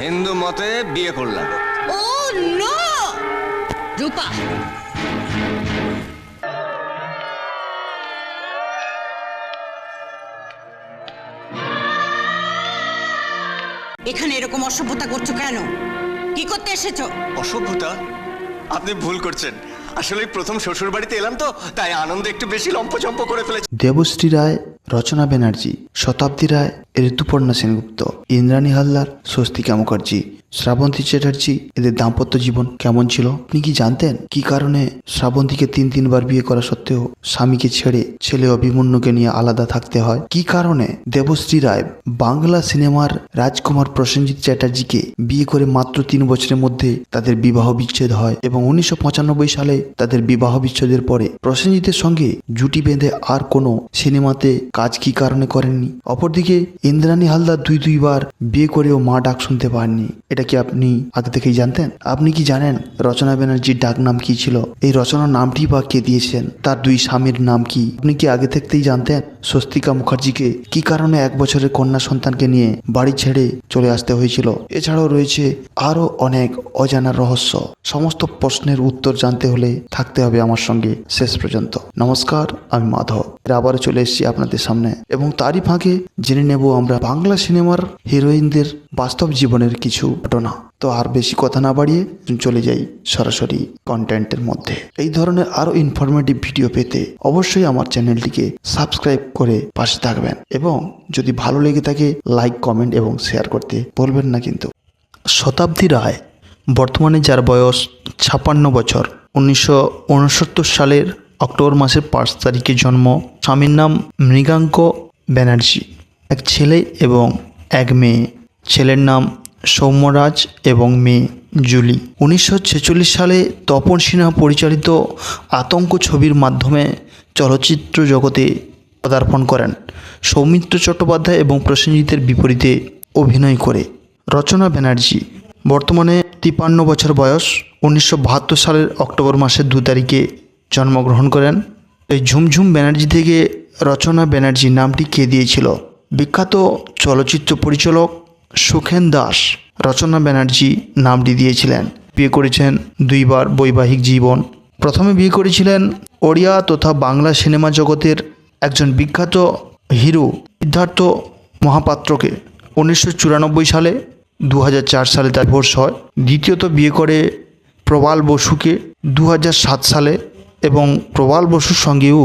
হিন্দু মতে বিয়ে করলাম। Oh no! রূপা। এখানে এরকম অসভ্যতা করছ কেন? কি করতে এসেছ? অসভ্যতা? আপনি ভুল করছেন। আসলে প্রথম শ্বশুর বাড়িতে এলাম তো তাই আনন্দে একটু বেশি লম্পচম্প করে ফেলেছি। দেবশ্রী রায় রচনা ব্যানার্জি। শতাব্দী রায় ঋতুপর্ণা সেনগুপ্ত, ইন্দ্রাণী হালদার স্বস্তিকা মুখার্জি শ্রাবন্তী চ্যাটার্জি, এদের দাম্পত্য জীবন কেমন ছিল? আপনি কি জানতেন? কি কারণে শ্রাবন্তীকে তিন তিনবার বিয়ে করা সত্ত্বেও স্বামীকে ছেড়ে ছেলে অভিমন্যুকে নিয়ে আলাদা থাকতে হয়? কি কারণে দেবশ্রী রায় বাংলা সিনেমার রাজকুমার প্রসেনজিৎ চ্যাটার্জিকে বিয়ে করে মাত্র তিন বছরের মধ্যে তাদের বিবাহ বিচ্ছেদ হয় এবং উনিশশো পঁচানব্বই সালে তাদের বিবাহ বিচ্ছেদের পরে প্রসেনজিতের সঙ্গে জুটি বেঁধে আর কোনো সিনেমাতে কাজ কি কারণে করেননি? অপরদিকে, ইন্দ্রাণী হালদার দুই দুইবার বিয়ে করেও মা ডাক শুনতে পারেননি এটা কি আপনি আগে থেকেই জানতেন? আপনি কি জানেন রচনা ব্যানার্জির ডাক নাম কি ছিল? এই রচনার নামটি বা কে দিয়েছেন? তার দুই স্বামীর নাম কি? আপনি কি আগে থাকতেই জানতেন? স্বস্তিকা মুখার্জিকে কি কারণে এক বছরের কন্যা সন্তানকে নিয়ে বাড়ি ছেড়ে চলে আসতে হয়েছিল? এছাড়াও রয়েছে আরও অনেক অজানা রহস্য। সমস্ত প্রশ্নের উত্তর জানতে হলে থাকতে হবে আমার সঙ্গে শেষ পর্যন্ত। নমস্কার, আমি মাধব। আবারও চলে এসেছি আপনাদের সামনে। এবং তারই ফাঁকে জেনে নেব আমরা বাংলা সিনেমার হিরোইনদের বাস্তব জীবনের কিছু ঘটনা। তো আর বেশি কথা না বাড়িয়ে চলে যাই সরাসরি কন্টেন্টের মধ্যে। এই ধরনের আরও ইনফরমেটিভ ভিডিও পেতে অবশ্যই আমার চ্যানেলটিকে সাবস্ক্রাইব করে পাশে থাকবেন এবং যদি ভালো লেগে থাকে লাইক কমেন্ট এবং শেয়ার করতে বলবেন না কিন্তু। শতাব্দী রায়, বর্তমানে যার বয়স ছাপান্ন বছর, উনিশশো উনসত্তর সালের অক্টোবর মাসের পাঁচ তারিখে জন্ম, স্বামীর নাম মৃগাঙ্ক ব্যানার্জি। এক ছেলে এবং এক মেয়ে। ছেলের নাম সৌম্যরাজ এবং মেয়ে জুলি। উনিশশো ছেচল্লিশ সালে তপন সিনহা পরিচালিত আতঙ্ক ছবির মাধ্যমে চলচ্চিত্র জগতে পদার্পণ করেন। সৌমিত্র চট্টোপাধ্যায় এবং প্রসেনজিতের বিপরীতে অভিনয় করে। রচনা ব্যানার্জি। বর্তমানে তিপান্ন বছর বয়স, উনিশশো বাহাত্তর সালের অক্টোবর মাসের দু তারিখে জন্মগ্রহণ করেন। এই ঝুমঝুম ব্যানার্জি থেকে রচনা ব্যানার্জি নামটি কে দিয়েছিল? বিখ্যাত চলচ্চিত্র পরিচালক সুখেন দাস রচনা ব্যানার্জি নামটি দিয়েছিলেন। বিয়ে করেছেন দুইবার বৈবাহিক জীবন। প্রথমে বিয়ে করেছিলেন ওড়িয়া তথা বাংলা সিনেমা জগতের একজন বিখ্যাত হিরো সিদ্ধার্থ মহাপাত্রকে উনিশশো চুরানব্বই সালে দু হাজার চার সালে তার ডিভোর্স হয়। দ্বিতীয়ত বিয়ে করে প্রবাল বসুকে দু হাজার সাত সালে এবং প্রবাল বসুর সঙ্গেও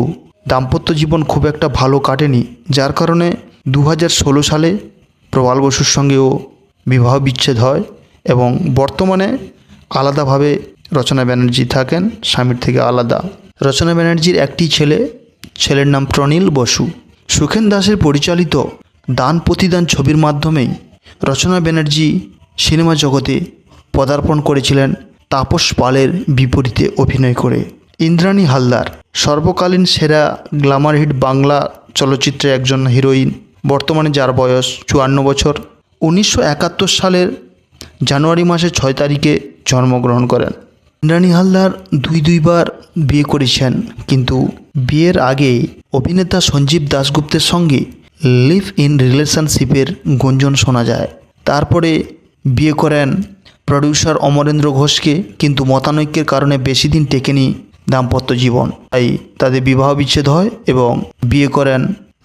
দাম্পত্য জীবন খুব একটা ভালো কাটেনি, যার কারণে দু হাজার ষোলো সালে প্রবাল বসুর সঙ্গেও বিবাহ বিচ্ছেদ হয় এবং বর্তমানে আলাদাভাবে রচনা ব্যানার্জি থাকেন, স্বামীর থেকে আলাদা। রচনা ব্যানার্জির একটি ছেলে ছেলের নাম প্রনীল বসু। সুখেন দাসের পরিচালিত দান প্রতিদান ছবির মাধ্যমেই রচনা ব্যানার্জি সিনেমা জগতে পদার্পণ করেছিলেন তাপস পালের বিপরীতে অভিনয় করে। ইন্দ্রাণী হালদার, সর্বকালীন সেরা গ্ল্যামার হিট বাংলা চলচ্চিত্রে একজন হিরোইন, বর্তমানে যার বয়স চুয়ান্ন বছর, উনিশশো একাত্তর সালের জানুয়ারি মাসের ছয় তারিখে জন্মগ্রহণ করেন। ইন্দ্রাণী হালদার দুই দুইবার বিয়ে করেছেন, কিন্তু বিয়ের আগে অভিনেতা সঞ্জীব দাশগুপ্তের সঙ্গে লিভ ইন রিলেশনশিপের গুঞ্জন শোনা যায়। তারপরে বিয়ে করেন প্রডিউসার অমরেন্দ্র ঘোষকে, কিন্তু মতানৈক্যের কারণে বেশি দিন টেকেনি দাম্পত্য জীবন। তাই তাদের বিবাহ বিচ্ছেদ হয় এবং বিয়ে করেন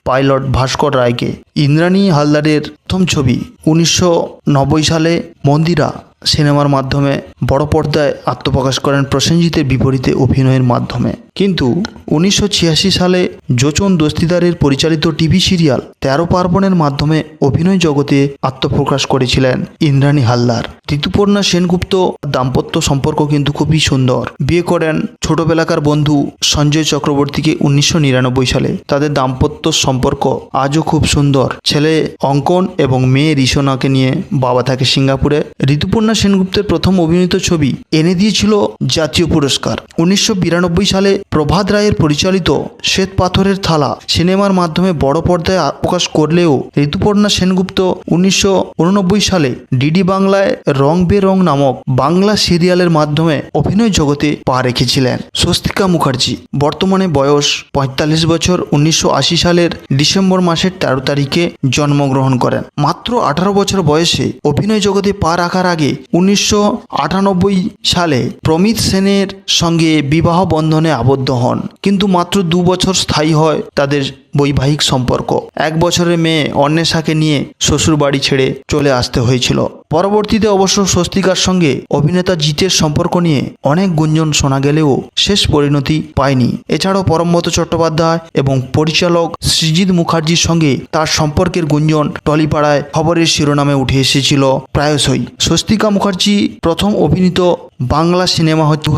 পাইলট ভাস্কর রায়কে। ইন্দ্রাণী হালদারের প্রথম ছবি উনিশশো নব্বই সালে মন্দিরা সিনেমার মাধ্যমে বড় পর্দায় আত্মপ্রকাশ করেন প্রসেনজিতের বিপরীতে অভিনয়ের মাধ্যমে। কিন্তু উনিশশো ছিয়াশি সালে যোচন দস্তিদারের পরিচালিত টিভি সিরিয়াল তেরো পার্বণের মাধ্যমে অভিনয় জগতে আত্মপ্রকাশ করেছিলেন ইন্দ্রাণী হালদার। ঋতুপর্ণা সেনগুপ্ত দাম্পত্য সম্পর্ক কিন্তু খুবই সুন্দর। বিয়ে করেন ছোটবেলাকার বন্ধু সঞ্জয় চক্রবর্তীকে উনিশশো নিরানব্বই সালে। তাদের দাম্পত্য সম্পর্ক আজও খুব সুন্দর। ছেলে অঙ্কন এবং মেয়ে রিসোনাকে নিয়ে বাবা থাকে সিঙ্গাপুরে। ঋতুপর্ণা সেনগুপ্তের প্রথম অভিনীত ছবি এনে দিয়েছিল জাতীয় পুরস্কার। উনিশশো বিরানব্বই সালে প্রভাত রায়ের পরিচালিত শ্বেত পাথরের থালা সিনেমার মাধ্যমে বড় পর্দায় প্রকাশ করলেও ঋতুপর্ণা সেনগুপ্ত উনিশশো উননব্বই সালে ডিডি বাংলায় রং বেরং নামক বাংলা সিরিয়ালের মাধ্যমে অভিনয় জগতে পা রেখেছিলেন। স্বস্তিকা মুখার্জি। বর্তমানে বয়স পঁয়তাল্লিশ বছর। উনিশশো আশি সালের ডিসেম্বর মাসের তেরো তারিখে। থেকে জন্মগ্রহণ করেন। মাত্র আঠারো বছর বয়সে অভিনয় জগতে পা রাখার আগে উনিশশো আটানব্বই সালে প্রমিত সেনের সঙ্গে বিবাহ বন্ধনে আবদ্ধ হন। কিন্তু মাত্র দু বছর স্থায়ী হয় তাদের বৈবাহিক সম্পর্ক। এক বছরের মেয়ে অন্বেষাকে নিয়ে শ্বশুর বাড়ি ছেড়ে চলে আসতে হয়েছিল। পরবর্তীতে অবশ্য স্বস্তিকার সঙ্গে অভিনেতা জিতের সম্পর্ক নিয়ে অনেক গুঞ্জন শোনা গেলেও শেষ পরিণতি পায়নি। এছাড়াও পরমব্রত চট্টোপাধ্যায় এবং পরিচালক সৃজিৎ মুখার্জির সঙ্গে তার সম্পর্কের গুঞ্জন টলিপাড়ায় খবরের শিরোনামে উঠে এসেছিল প্রায়শই। স্বস্তিকা মুখার্জি প্রথম অভিনীত বাংলা সিনেমা দু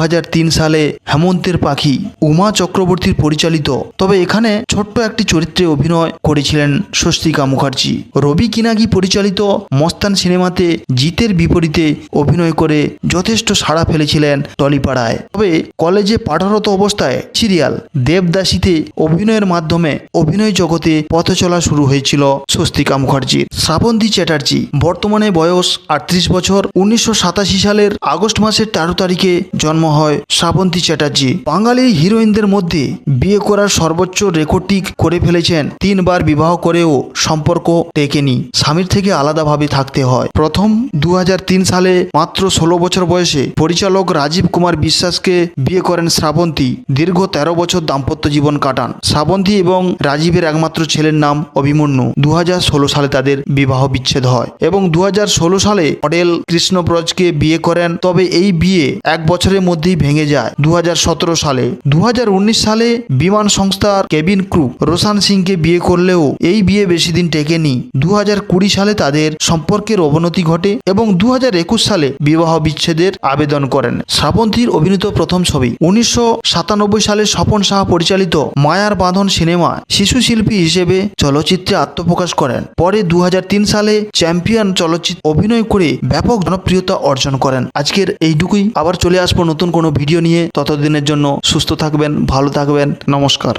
সালে হেমন্তের পাখি উমা চক্রবর্তীর পরিচালিত। তবে এখানে ছোট্ট একটি চরিত্রে অভিনয় করেছিলেন স্বস্তিকা মুখার্জি। রবি কিনাগি পরিচালিত মস্তান সিনেমাতে জিতের বিপরীতে অভিনয় করে যথেষ্ট সাড়া ফেলেছিলেন টলিপাড়ায়। তবে কলেজে পাঠরত অবস্থায় সিরিয়াল দেবদাসীতে অভিনয়ের মাধ্যমে অভিনয় জগতে পথ চলা শুরু হয়েছিল স্বস্তিকা মুখার্জির। শ্রাবন্তী চ্যাটার্জি বর্তমানে বয়স আটত্রিশ বছর। উনিশশো সাতাশি সালের আগস্ট মাসের তেরো তারিখে জন্ম হয় শ্রাবন্তী চ্যাটার্জি। বাঙালি হিরোইনদের মধ্যে বিয়ে করার সর্বোচ্চ রেকর্ডটি করে ফেলেছেন। তিনবার বিবাহ করেও সম্পর্ক টেকেনি। স্বামীর থেকে আলাদাভাবে থাকতে হয়। প্রথম দু হাজার তিন সালে মাত্র ষোলো বছর বয়সে পরিচালক রাজীব কুমার বিশ্বাসকে বিয়ে করেন শ্রাবন্তী। দীর্ঘ তেরো বছর দাম্পত্য জীবন কাটান। শ্রাবন্তী এবং রাজীবের একমাত্র ছেলের নাম অভিমন্যু। দু হাজার ষোলো সালে তাদের বিবাহ বিচ্ছেদ হয় এবং দু হাজার ষোলো সালে মডেল কৃষ্ণব্রজকে বিয়ে করেন। তবে এই বিয়ে এক বছরের মধ্যেই ভেঙে যায়। দু হাজার সালে দু হাজার উনিশ সালে বিমান সংস্থার কেবিন ক্রু রোশান সিংকে বিয়ে করলেও এই বিয়ে বেশি দিন টেকেনি। দুহাজার কুড়ি সালে তাদের সম্পর্কের অবনতি ঘটে এবং দু হাজার একুশ সালে বিবাহ বিচ্ছেদের আবেদন করেন। শ্রাবন্তীর অভিনীত প্রথম ছবি, উনিশশো সাতানব্বই সালে স্বপন সাহা পরিচালিত মায়ার বাঁধন সিনেমা শিশু শিল্পী হিসেবে চলচ্চিত্রে আত্মপ্রকাশ করেন। পরে দু হাজার তিন সালে চ্যাম্পিয়ন চলচ্চিত্র অভিনয় করে ব্যাপক জনপ্রিয়তা অর্জন করেন। আজকের এইটুকুই। আবার চলে আসব নতুন কোনো ভিডিও নিয়ে। ততদিনের জন্য সুস্থ থাকবেন ভালো থাকবেন। নমস্কার।